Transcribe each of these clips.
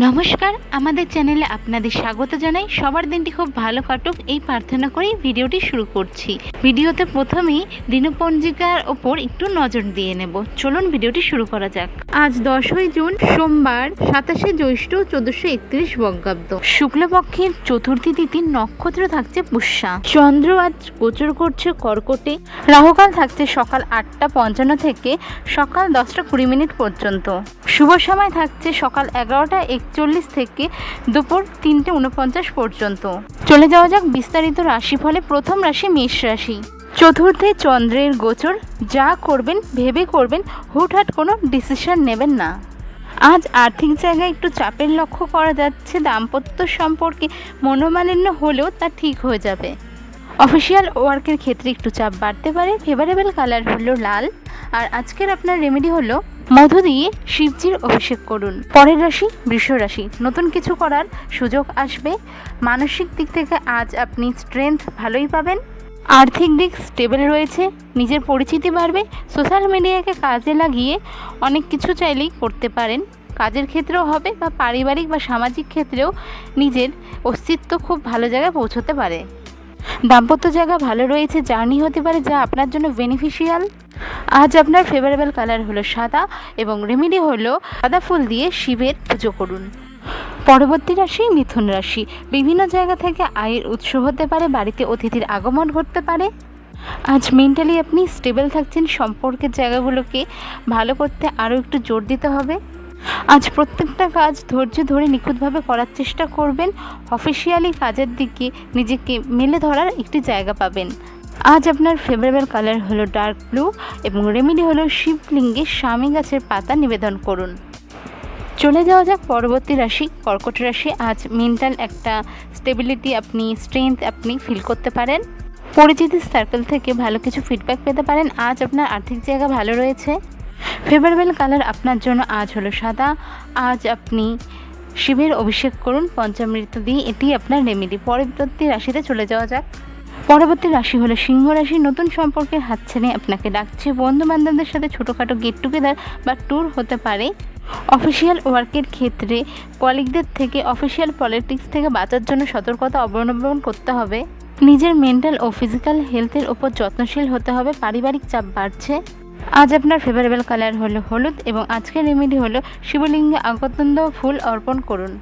নমস্কার, আমাদের চ্যানেলে আপনাদের স্বাগত জানাই। সবার দিনটি খুব ভালো কাটুক, এই প্রার্থনা করেই ভিডিওটি শুরু করছি। ভিডিওতে প্রথমেই দিনপঞ্জিকার ওপর একটু নজর দিয়ে নেব। চলুন ভিডিওটি শুরু করা যাক। আজ দশই জুন, সোমবার, সাতাশে জ্যৈষ্ঠ, চোদ্দশো একত্রিশ বঙ্গাব্দ। শুক্লপক্ষের চতুর্থী তিথির নক্ষত্র থাকছে পুষ্যা। চন্দ্র আজ গোচর করছে কর্কটে। রাহুকাল থাকছে সকাল আটটা পঞ্চান্ন থেকে সকাল দশটা কুড়ি মিনিট পর্যন্ত। শুভ সময় থাকছে সকাল এগারোটা একচল্লিশ থেকে দুপুর তিনটে উনপঞ্চাশ পর্যন্ত। চলে যাওয়া যাক বিস্তারিত রাশিফলে প্রথম রাশি মেষ রাশি। চতুর্থে চন্দ্রের গোচর, যা করবেন, ভেবে করবেন, হুটহাট কোনো ডিসিশন নেবেন না। আজ আর্থিক জায়গায় একটু চাপের লক্ষ্য করা যাচ্ছে, দাম্পত্য সম্পর্কে মনোমালিন্য হলেও তা ঠিক হয়ে যাবে। অফিসিয়াল ওয়ার্কের ক্ষেত্রে একটু চাপ বাড়তে পারে ফেভারেবল কালার হলো লাল। আর আজকের আপনার রেমেডি হলো, মধু দিয়ে শিবজির অভিষেক করুন। পরের রাশি, বৃষ রাশি। নতুন কিছু করার সুযোগ আসবে। মানসিক দিক থেকে আজ আপনি স্ট্রেংথ ভালোই পাবেন। আর্থিক দিক স্টেবল রয়েছে, নিজের পরিচিতি বাড়বে সোশ্যাল মিডিয়াকে কাজে লাগিয়ে অনেক কিছু চাইলেই করতে পারেন। কাজের ক্ষেত্রেও হবে বা পারিবারিক বা সামাজিক ক্ষেত্রেও নিজের অস্তিত্ব খুব ভালো জায়গায় পৌঁছতে পারে। দাম্পত্য জায়গা ভালো রয়েছে জার্নি হতে পারে, যা আপনার জন্য বেনিফিশিয়াল আজ আপনার ফেভারেবল কালার হলো সাদা এবং রেমেডি হলো সাদা ফুল দিয়ে শিবের পুজো করুন। পরবর্তী রাশি মিথুন রাশি। বিভিন্ন জায়গা থেকে আয়ের উৎস হতে পারে, বাড়িতে অতিথির আগমন ঘটতে পারে। আজ মেন্টালি আপনি স্টেবল থাকছেন, সম্পর্কের জায়গাগুলোকে ভালো করতে আরও একটু জোর দিতে হবে। আজ প্রত্যেকটা কাজ ধৈর্য ধরে নিখুঁতভাবে করার চেষ্টা করবেন। অফিসিয়ালি কাজের দিকে নিজেকে মেলে ধরার একটি জায়গা পাবেন। আজ আপনার ফেভারেবল কালার হলো ডার্ক ব্লু এবং রেমেডি হলো শিবলিঙ্গে স্বামী গাছের পাতা নিবেদন করুন। চলে যাওয়া যাক, পরবর্তী রাশি, কর্কট রাশি। আজ মেন্টাল একটা স্টেবিলিটি আপনি স্ট্রেংথ আপনি ফিল করতে পারেন। পরিচিতি সার্কেল থেকে ভালো কিছু ফিডব্যাক পেতে পারেন। আজ আপনার আর্থিক জায়গা ভালো রয়েছে। ফেভারেবল কালার আপনার জন্য আজ হলো সাদা। আজ আপনি শিবের অভিষেক করুন, পঞ্চামৃত দিয়ে। এটি আপনার রেমেডি পরবর্তী রাশিতে চলে যাওয়া যাক। পরবর্তী রাশি হলো সিংহ রাশি। নতুন সম্পর্কের হাতছানি আপনাকে ডাকছে। বন্ধু বান্ধবদের সাথে ছোটোখাটো গেট টুগেদার বা ট্যুর হতে পারে। অফিসিয়াল ওয়ার্কের ক্ষেত্রে কলিগদের থেকে, অফিসিয়াল পলিটিক্স থেকে বাঁচার জন্য সতর্কতা অবলম্বন করতে হবে। নিজের মেন্টাল ও ফিজিক্যাল হেলথের ওপর যত্নশীল হতে হবে, পারিবারিক চাপ বাড়ছে। আজ আপনার ফেভারেবল কালার হলো হলুদ এবং আজকের রেমেডি হলো শিবলিঙ্গে আগতন্দ ফুল অর্পণ করুন।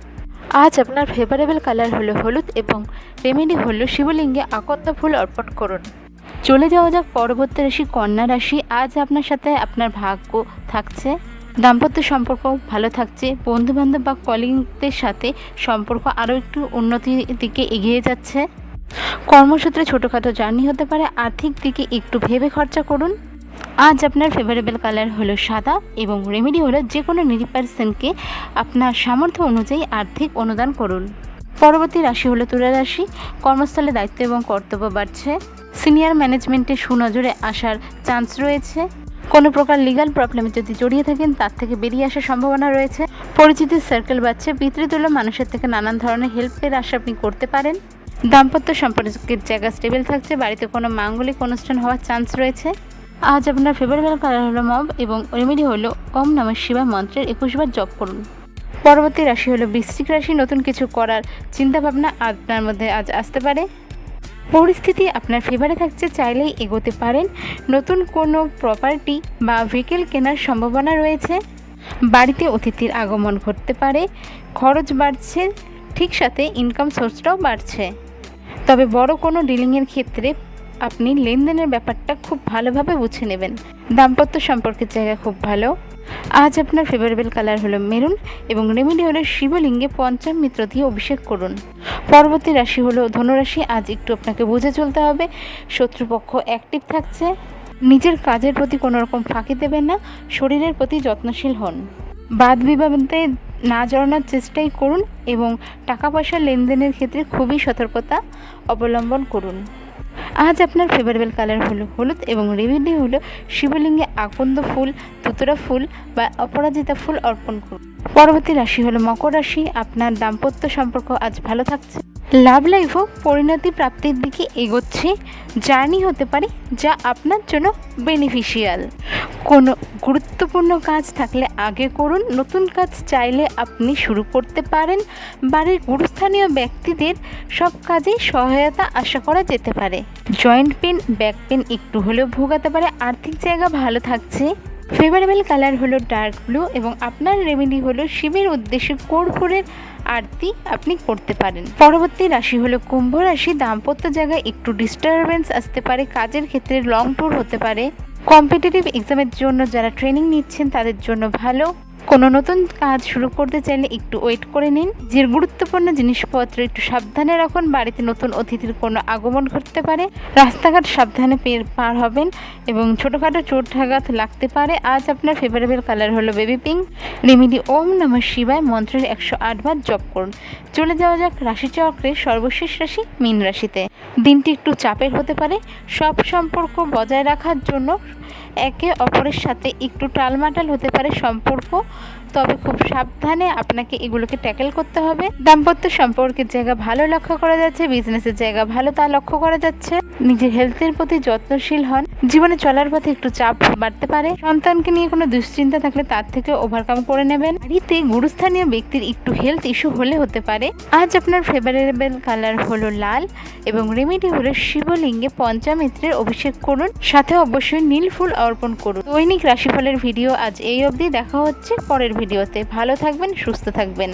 আজ আপনার ফেভারেবল কালার হলো হলুদ এবং রেমেডি হলো শিবলিঙ্গে আকন্দ ফুল অর্পণ করুন। চলে যাওয়া যাক পরবর্তী রাশি, কন্যা রাশি। আজ আপনার সাথে আপনার ভাগ্য থাকছে। দাম্পত্য সম্পর্ক ভালো থাকছে বন্ধু বান্ধব বা কলিগদের সাথে সম্পর্ক আরও একটু উন্নতির দিকে এগিয়ে যাচ্ছে। কর্মসূত্রে ছোটোখাটো জার্নি হতে পারে, আর্থিক দিকে একটু ভেবে খরচা করুন। আজ আপনার ফেভারেবল কালার হলো সাদা এবং রেমেডি হলো যে কোনো নিরি পার্সনকে আপনার সামর্থ্য অনুযায়ী আর্থিক অনুদান করুন। পরবর্তী রাশি হলো তুলা রাশি, কর্মস্থলে দায়িত্ব এবং কর্তব্য বাড়ছে। সিনিয়র ম্যানেজমেন্টে সুনজরে আসার চান্স রয়েছে। কোনো প্রকার লিগাল প্রবলেমে যদি জড়িয়ে থাকেন, তার থেকে বেরিয়ে আসার সম্ভাবনা রয়েছে। পরিচিতির সার্কেল বাড়ছে পিতৃতুল্য মানুষের থেকে নানান ধরনের হেল্পের আশা আপনি করতে পারেন। দাম্পত্য সম্পর্কের জায়গা স্টেবল থাকছে, বাড়িতে কোনো মাঙ্গলিক অনুষ্ঠান হওয়ার চান্স রয়েছে। আজ আপনার ফেভারেবল কালার হলো মব এবং রেমেডি হলো ওম নমঃ শিবা মন্ত্রের একুশবার জপ করুন। পরবর্তী রাশি হলো বৃশ্চিক রাশি। নতুন কিছু করার চিন্তাভাবনা আপনার মধ্যে আজ আসতে পারে। পরিস্থিতি আপনার ফেভারে থাকছে, চাইলেই এগোতে পারেন। নতুন কোনো প্রপার্টি বা ভেহিকেল কেনার সম্ভাবনা রয়েছে, বাড়িতে অতিথির আগমন ঘটতে পারে, খরচ বাড়ছে, ঠিক সাথে ইনকাম সোর্সটাও বাড়ছে। তবে বড় কোনো ডিলিংয়ের ক্ষেত্রে আপনি লেনদেনের ব্যাপারটা খুব ভালোভাবে বুঝে নেবেন। দাম্পত্য সম্পর্কের জায়গা খুব ভালো। আজ আপনার ফেভারেবল কালার হলো মেরুন এবং রেমেডি হলো শিবলিঙ্গে পঞ্চম মিত্র দিয়ে অভিষেক করুন। পরবর্তী রাশি হলো ধনুরাশি, আজ একটু আপনাকে বুঝে চলতে হবে। শত্রুপক্ষ অ্যাক্টিভ থাকছে। নিজের কাজের প্রতি কোনো রকম ফাঁকি দেবেন না, শরীরের প্রতি যত্নশীল হন। বাদ বিবাদে না জড়ানোর চেষ্টাই করুন এবং টাকা পয়সা লেনদেনের ক্ষেত্রে খুবই সতর্কতা অবলম্বন করুন। আজ আপনার ফেভারেবল কালার হলো হলুদ এবং রেমেডি হলো শিবলিঙ্গে আকন্দ ফুল তুতুরা ফুল বা অপরাজিতা ফুল অর্পণ করুন। পরবর্তী রাশি হলো মকর রাশি। আপনার দাম্পত্য সম্পর্ক আজ ভালো থাকছে। লাভ লাইফও পরিণতি প্রাপ্তির দিকে এগোচ্ছে। জার্নি হতে পারে যা আপনার জন্য বেনিফিশিয়াল। কোনো গুরুত্বপূর্ণ কাজ থাকলে আগে করুন। নতুন কাজ চাইলে আপনি শুরু করতে পারেন। বাড়ির গুরুস্থানীয় ব্যক্তিদের সব কাজেই সহায়তা আশা করা যেতে পারে। জয়েন্ট পেন, ব্যাক পেন একটু হলেও ভোগাতে পারে। আর্থিক জায়গা ভালো থাকছে। ফেভারেবল কালার হলো ডার্ক ব্লু এবং আপনার রেমেডি হলো শিবের উদ্দেশ্যে কর্পূরের আরতি আপনি করতে পারেন। পরবর্তী রাশি হলো কুম্ভ রাশি। দাম্পত্য জায়গায় একটু ডিস্টারবেন্স আসতে পারে। কাজের ক্ষেত্রে লং ট্যুর হতে পারে। কম্পিটিটিভ এক্সামের জন্য যারা ট্রেনিং নিচ্ছেন, তাদের জন্য ভালো। কোনো নতুন কাজ শুরু করতে চাইলে একটু ওয়েট করে নিন। যে গুরুত্বপূর্ণ জিনিসপত্র একটু সাবধানে রাখুন, বাড়িতে নতুন অতিথির কোনো আগমন ঘটতে পারে। রাস্তাঘাট সাবধানে পের হবেন এবং ছোটোখাটো চোটাঘাত লাগতে পারে। আজ আপনার ফেভারেবল কালার হলো বেবি পিঙ্ক রেমিডি ওম নমঃ শিবায় মন্ত্রের একশো আটবার জপ করুন। চলে যাওয়া যাক রাশিচক্রের সর্বশেষ রাশি মীন রাশিতে। দিনটি একটু চাপের হতে পারে। সব সম্পর্ক বজায় রাখার জন্য একে অপরের সাথে একটু টালমাটাল হতে পারে সম্পর্ক, তবে খুব সাবধানে আপনাকে এগুলোকে ট্যাকেল করতে হবে। দাম্পত্য সম্পর্কের জায়গা ভালো লক্ষ্য করা যাচ্ছে বিজনেসের জায়গা ভালো তা লক্ষ্য করা যাচ্ছে। নিজের হেলথের প্রতি যত্নশীল হন। জীবনে চলার পথে একটু চাপ বাড়তে পারে। সন্তানকে নিয়ে কোনো দুশ্চিন্তা থাকলে তার থেকে ওভারকাম করে নেবেন। বাড়িতে গুরুস্থানীয় ব্যক্তির একটু হেলথ ইস্যু হলে হতে পারে। আজ আপনার ফেভারেবল কালার হলো লাল এবং রেমেডি হলো শিবলিঙ্গে পঞ্চামিত্রের অভিষেক করুন। সাথে অবশ্যই নীল ফুল অর্পণ করুন। দৈনিক রাশিফলের ভিডিও আজ এই অবধি। দেখা হচ্ছে পরের ভিডিওতে ভালো থাকবেন, সুস্থ থাকবেন।